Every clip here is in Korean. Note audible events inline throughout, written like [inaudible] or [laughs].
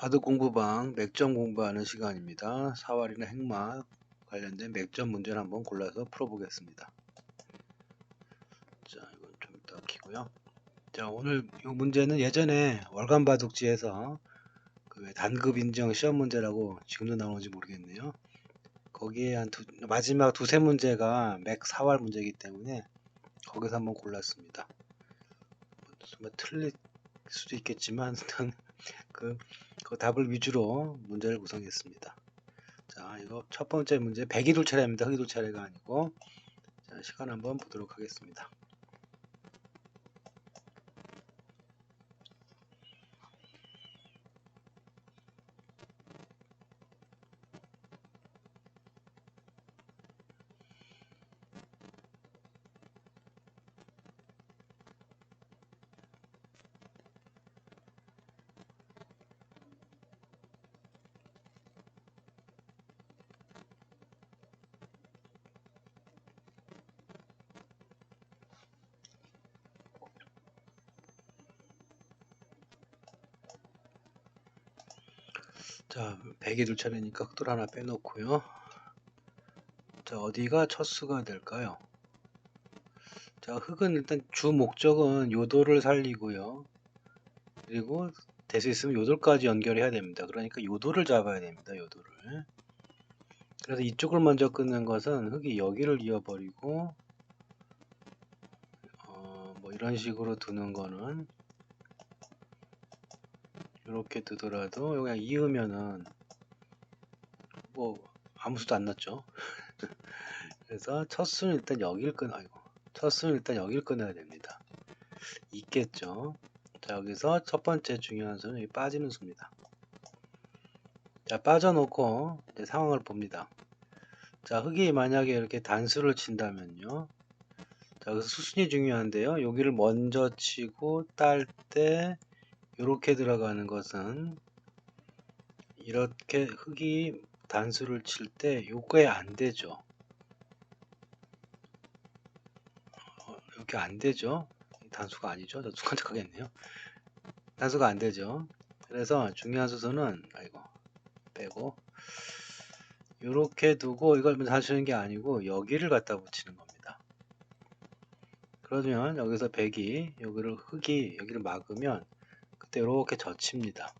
바둑 공부방 맥점 공부하는 시간입니다. 사활이나 행마 관련된 맥점 문제를 한번 골라서 풀어보겠습니다. 자, 이건 좀 이따 키고요. 자, 오늘 이 문제는 예전에 월간 바둑지에서 그 단급 인정 시험 문제라고 지금도 나오는지 모르겠네요. 거기에 한 두, 마지막 두세 문제가 맥 사활 문제이기 때문에 거기서 한번 골랐습니다. 뭐 틀릴 수도 있겠지만 [laughs] 그, 그 답을 위주로 문제를 구성했습니다. 자, 이거 첫 번째 문제 백이돌 차례입니다. 흑이돌 차례가 아니고 자, 시간 한번 보도록 하겠습니다. 자, 백이 둘 차례니까 흑돌 하나 빼놓고요. 자, 어디가 첫 수가 될까요? 자, 흑은 일단 주 목적은 요도를 살리고요. 그리고 될 수 있으면 요돌까지 연결해야 됩니다. 그러니까 요도를 잡아야 됩니다. 요도를. 그래서 이쪽을 먼저 끊는 것은 흑이 여기를 이어버리고 어, 뭐 이런 식으로 두는 거는 이렇게 두더라도 그냥 이으면은 뭐 아무 수도 안 났죠. [laughs] 그래서 첫 수는 일단 여기를 끊 아이고 첫 수는 일단 여기를 끊어야 됩니다. 있겠죠. 자 여기서 첫 번째 중요한 수는 빠지는 수입니다. 자 빠져놓고 이제 상황을 봅니다. 자 흑이 만약에 이렇게 단수를 친다면요. 자 수순이 중요한데요. 여기를 먼저 치고 딸 때 이렇게 들어가는 것은 이렇게 흙이 단수를 칠 때 요게 안 되죠. 어, 이렇게 안 되죠. 단수가 아니죠. 저 순간 착하겠네요. 단수가 안 되죠. 그래서 중요한 수소는 아이고 빼고 이렇게 두고 이걸 단수하는 게 아니고 여기를 갖다 붙이는 겁니다. 그러면 여기서 백이 여기를 흙이 여기를 막으면 때 이렇게 젖힙니다.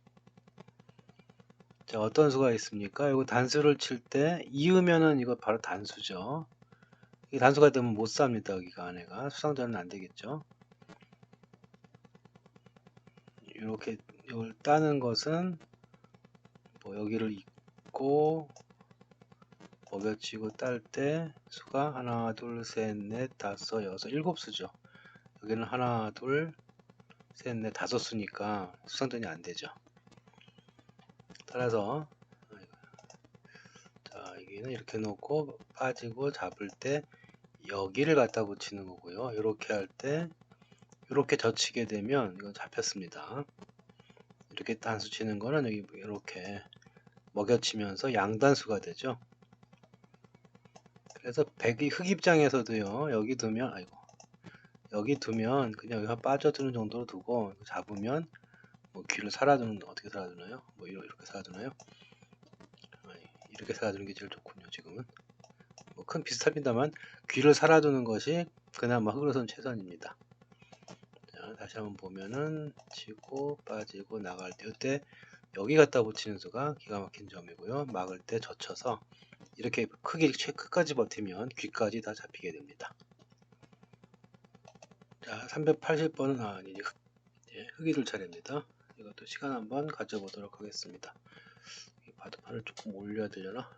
자, 어떤 수가 있습니까? 이거 단수를 칠 때 이으면은 이거 바로 단수죠. 이 단수가 되면 못 삽니다. 여기가 안에가 수상자는 안 되겠죠. 이렇게 이걸 따는 것은 뭐 여기를 잇고 먹여치고 딸 때 수가 하나 둘 셋 넷 다섯 여섯 일곱 수죠. 여기는 하나 둘 셋, 넷, 다섯 수니까 수상전이 안 되죠. 따라서 자 여기는 이렇게 놓고 빠지고 잡을 때 여기를 갖다 붙이는 거고요. 이렇게 할 때 이렇게 젖히게 되면 이건 잡혔습니다. 이렇게 단수 치는 거는 여기 이렇게 먹여치면서 양단수가 되죠. 그래서 백이 흑 입장에서도요. 여기 두면 아이고 여기 두면 그냥 여기가 빠져드는 정도로 두고 잡으면 뭐 귀를 살아두는 어떻게 살아두나요? 뭐 이렇게 살아두나요? 이렇게 살아두는 게 제일 좋군요. 지금은 뭐 큰 비슷합니다만 귀를 살아두는 것이 그나마 흑으로선 최선입니다. 자, 다시 한번 보면은 치고 빠지고 나갈 때 이때 여기 갖다 붙이는 수가 기가 막힌 점이고요. 막을 때 젖혀서 이렇게 크게 끝까지 버티면 귀까지 다 잡히게 됩니다. 자, 380번은 아, 아니지. 예, 흑이를 차례입니다. 이것도 시간 한번 가져보도록 하겠습니다. 바둑판을 조금 올려야 되려나?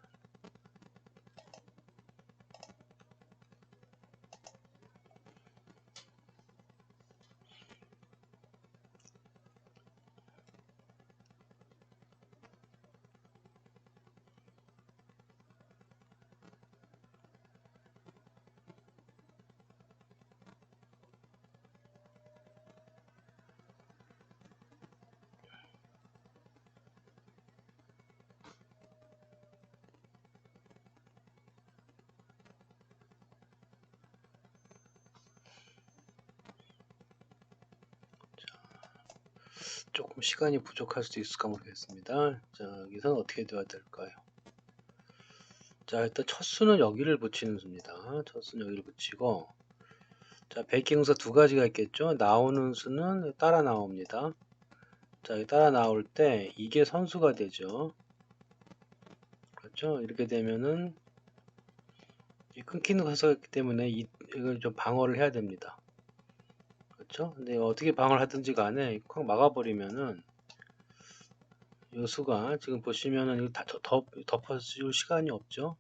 조금 시간이 부족할 수도 있을까 모르겠습니다. 자, 여기서는 어떻게 되어야 될까요? 자, 일단 첫 수는 여기를 붙이는 수입니다. 첫 수는 여기를 붙이고, 자, 베이킹서 두 가지가 있겠죠? 나오는 수는 따라 나옵니다. 자, 이 따라 나올 때 이게 선수가 되죠. 그렇죠? 이렇게 되면은 이 끊기는 가서기 때문에 이, 이걸 좀 방어를 해야 됩니다. 그렇죠? 근데 어떻게 방어를 하든지 간에 콱 막아버리면은 요 수가 지금 보시면은 다 덮, 덮어줄 시간이 없죠.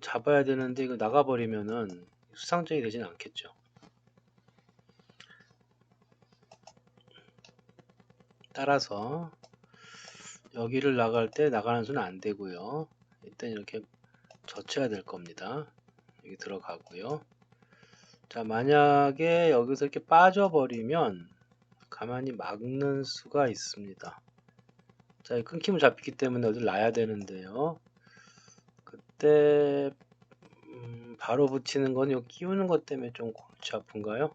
잡아야 되는데 이거 나가버리면은 수상전이 되진 않겠죠. 따라서 여기를 나갈 때 나가는 수는 안 되고요. 일단 이렇게 젖혀야 될 겁니다. 여기 들어가고요. 자, 만약에 여기서 이렇게 빠져버리면 가만히 막는 수가 있습니다. 자, 끊기면 잡히기 때문에 어딜 놔야 되는데요. 그때 음, 바로 붙이는 건 요 끼우는 것 때문에 좀 골치 아픈가요?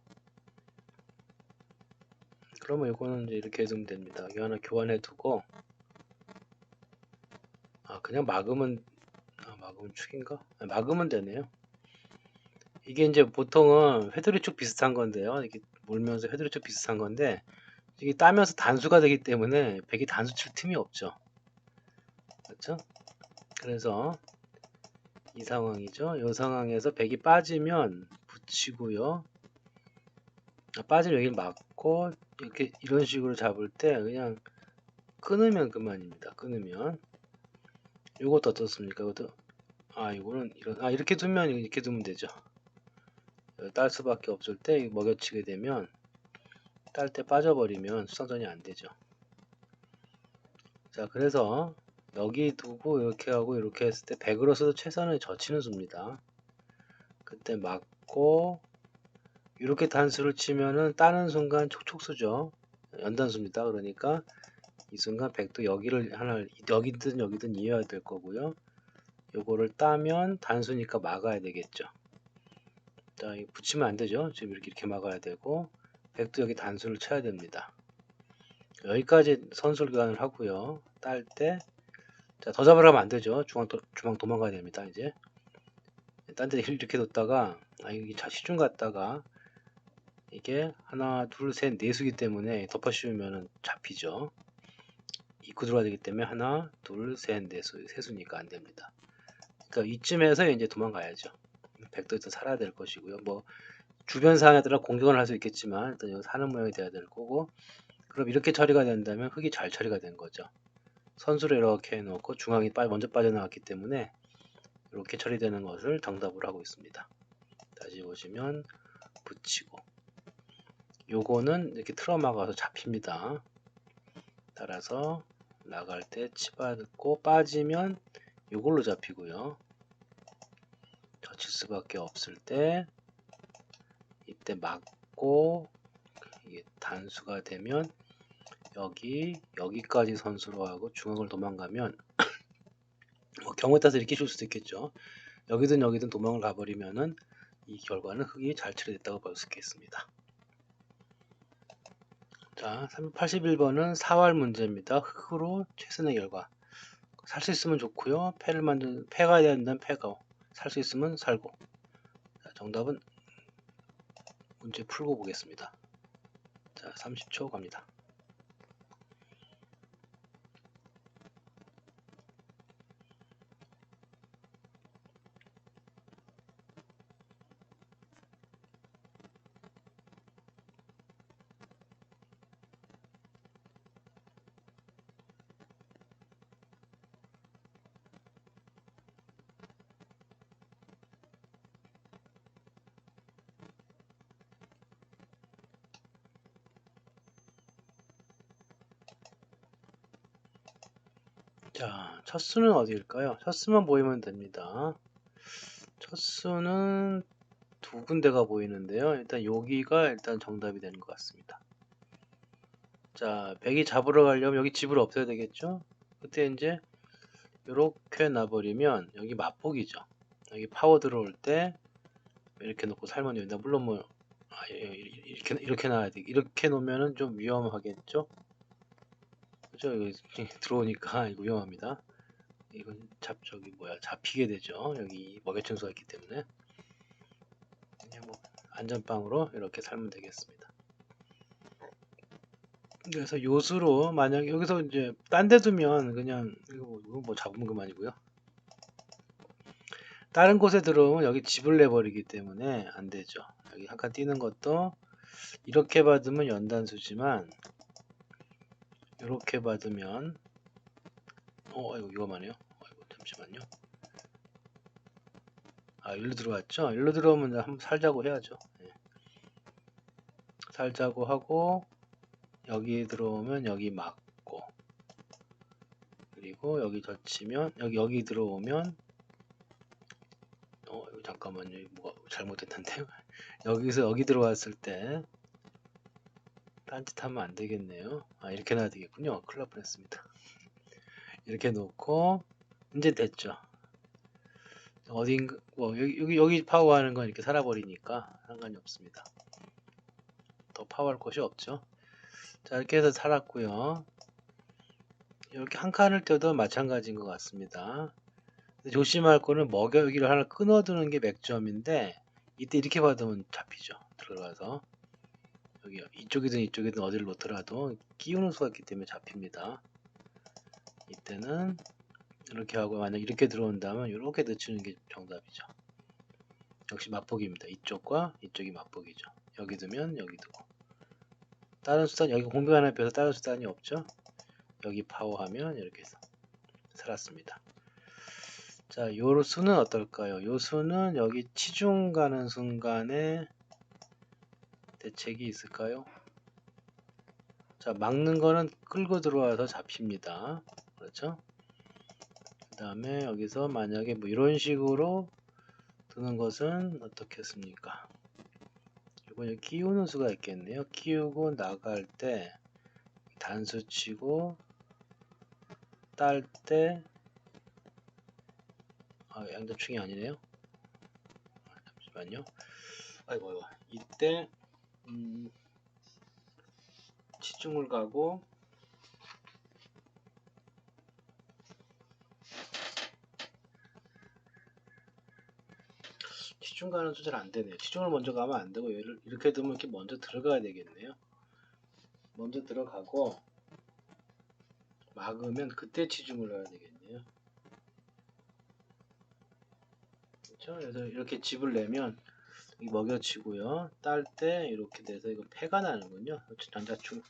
그러면 이거는 이제 이렇게 해두면 됩니다. 여기 하나 교환해 두고 아 그냥 막으면 아, 막으면 축인가? 아, 막으면 되네요. 이게 이제 보통은 회돌이축 비슷한 건데요. 이렇게 몰면서 회돌이축 비슷한 건데 이게 따면서 단수가 되기 때문에 백이 단수 칠 틈이 없죠. 그렇죠? 그래서 이 상황이죠. 이 상황에서 백이 빠지면 붙이고요. 아, 빠지면 여기를 막고 이렇게 이런 식으로 잡을 때 그냥 끊으면 그만입니다. 끊으면 이것도 어떻습니까? 이것도 아 이거는 이런 아 이렇게 두면 이렇게 두면 되죠. 딸 수밖에 없을 때 먹여치게 되면 딸 때 빠져버리면 수상전이 안 되죠. 자 그래서 여기 두고 이렇게 하고 이렇게 했을 때 100으로서도 최선을 젖히는 수입니다. 그때 맞고 이렇게 단수를 치면은 따는 순간 촉촉수죠. 연단수입니다. 그러니까 이 순간 100도 여기를 하나 여기든 여기든 이어야 될 거고요. 요거를 따면 단수니까 막아야 되겠죠. 붙이면 안 되죠. 지금 이렇게 이렇게 막아야 되고 100도 여기 단수를 쳐야 됩니다. 여기까지 선술 교환을 하고요. 딸 때, 자, 더 잡으려면 안 되죠. 중앙, 도, 중앙 도망가야 됩니다, 이제. 딴 데 이렇게 뒀다가, 아, 자, 시중 갔다가, 이게 하나, 둘, 셋, 네 수기 때문에 덮어 씌우면 잡히죠. 입구 들어가야 되기 때문에 하나, 둘, 셋, 네 수, 세 수니까 안 됩니다. 그러니까 이쯤에서 이제 도망가야죠. 백도 일단 살아야 될 것이고요. 뭐 주변 상황에 따라 공격을 할 수 있겠지만 일단 여기 사는 모양이 돼야 될 거고 그럼 이렇게 처리가 된다면 흙이 잘 처리가 된 거죠. 선수를 이렇게 해놓고 중앙이 먼저 빠져나왔기 때문에 이렇게 처리되는 것을 정답으로 하고 있습니다. 다시 보시면 붙이고 요거는 이렇게 틀어막아서 잡힙니다. 따라서 나갈 때 치받고 빠지면 요걸로 잡히고요. 젖힐 수밖에 없을 때 이때 막고 이게 단수가 되면 여기 여기까지 선수로 하고 중앙을 도망가면 [clears throat] 뭐 경우에 따라서 이렇게 줄 수도 있겠죠. 여기든 여기든 도망을 가버리면은 이 결과는 흙이 잘 처리됐다고 볼 수 있겠습니다. 자, 381번은 4월 문제입니다. 흙으로 최선의 결과. 살 수 있으면 좋고요. 패를 만든 패가 된다면 패가 살 수 있으면 살고. 자, 정답은 문제 풀고 보겠습니다. 자, 30초 갑니다. 자, 첫 수는 어디일까요? 첫 수만 보이면 됩니다. 첫 수는 두 군데가 보이는데요. 일단 여기가 일단 정답이 되는 것 같습니다. 자, 백이 잡으러 가려면 여기 집을 없애야 되겠죠? 그때 이제 이렇게 놔버리면 여기 맛보기죠. 여기 파워 들어올 때 이렇게 놓고 살면 됩니다. 물론 뭐 아, 예, 예, 이렇게 이렇게 놔야 돼. 이렇게 놓으면은 좀 위험하겠죠? 그죠? 여기 들어오니까 [laughs] 이거 위험합니다. 이건 잡 저기 뭐야 잡히게 되죠. 여기 먹여충수가 있기 때문에 그냥 뭐 안전빵으로 이렇게 살면 되겠습니다. 그래서 요수로 만약 여기서 이제 딴 데 두면 그냥 이거 뭐, 이거 뭐 잡으면 그만이고요. 다른 곳에 들어오면 여기 집을 내버리기 때문에 안 되죠. 여기 한칸 띄는 것도 이렇게 받으면 연단수지만 이렇게 받으면 어 이거 이거만요. 아이고 잠시만요. 아 일로 들어왔죠. 일로 들어오면 한번 살자고 해야죠. 예. 살자고 하고 여기 들어오면 여기 맞고 그리고 여기 젖히면 여기 여기 들어오면 어 잠깐만요. 뭐가 잘못됐는데요. [laughs] 여기서 여기 들어왔을 때 딴짓 하면 안 되겠네요. 아 이렇게 놔야 되겠군요. 날 뻔했습니다. 이렇게 놓고 이제 됐죠. 어딘가 뭐 여기 여기, 여기 파워하는 건 이렇게 살아버리니까 상관이 없습니다. 더 파워할 곳이 없죠. 자 이렇게 해서 살았고요. 이렇게 한 칸을 떼도 마찬가지인 것 같습니다. 조심할 거는 먹여 여기를 하나 끊어두는 게 맥점인데 이때 이렇게 받으면 잡히죠. 들어가서 여기 이쪽이든 이쪽이든 어디를 놓더라도 끼우는 수가 있기 때문에 잡힙니다. 이때는 이렇게 하고 만약 이렇게 들어온다면 이렇게 늦추는 게 정답이죠. 역시 맛보기입니다. 이쪽과 이쪽이 맛보기죠. 여기 두면 여기 두고 다른 수단 여기 공백 하나 빼서 다른 수단이 없죠. 여기 파워하면 이렇게 해서 살았습니다. 자, 요 수는 어떨까요? 요 수는 여기 치중 가는 순간에 대책이 있을까요? 자, 막는 거는 끌고 들어와서 잡힙니다. 그렇죠? 그 다음에 여기서 만약에 뭐 이런 식으로 드는 것은 어떻겠습니까? 이거 끼우는 수가 있겠네요. 끼우고 나갈 때 단수 치고 딸 때 아, 양자충이 아니네요. 아, 잠시만요. 아이고. 이때 음, 치중을 가고 치중 가는 수잘 안 되네요. 치중을 먼저 가면 안 되고 얘를 이렇게 두면 이렇게 먼저 들어가야 되겠네요. 먼저 들어가고 막으면 그때 치중을 해야 되겠네요. 그렇죠? 그래서 이렇게 집을 내면 먹여치고요. 딸 때 이렇게 돼서 이거 폐가 나는군요. 양자충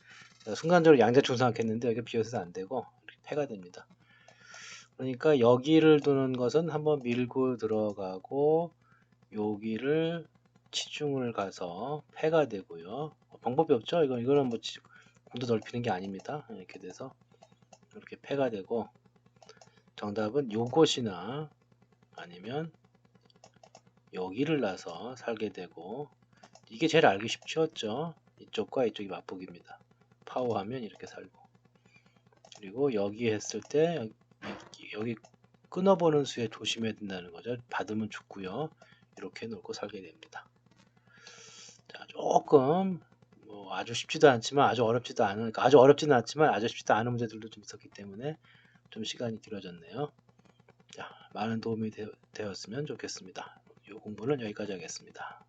순간적으로 양자충 생각했는데 여기 비어서 안 되고 이렇게 폐가 됩니다. 그러니까 여기를 두는 것은 한번 밀고 들어가고 여기를 치중을 가서 폐가 되고요. 방법이 없죠. 이건 이거는 뭐 공도 넓히는 게 아닙니다. 이렇게 돼서 이렇게 폐가 되고 정답은 요것이나 아니면 여기를 나서 살게 되고 이게 제일 알기 쉽죠. 이쪽과 이쪽이 맛보기입니다. 파워하면 이렇게 살고. 그리고 여기 했을 때 여기, 여기 끊어보는 수에 조심해야 된다는 거죠. 받으면 죽고요. 이렇게 놓고 살게 됩니다. 자 조금 뭐 아주 쉽지도 않지만 아주 어렵지도 않은 그러니까 아주 어렵지는 않지만 아주 쉽지도 않은 문제들도 좀 있었기 때문에 좀 시간이 길어졌네요. 자 많은 도움이 되, 되었으면 좋겠습니다 이 공부는 여기까지 하겠습니다.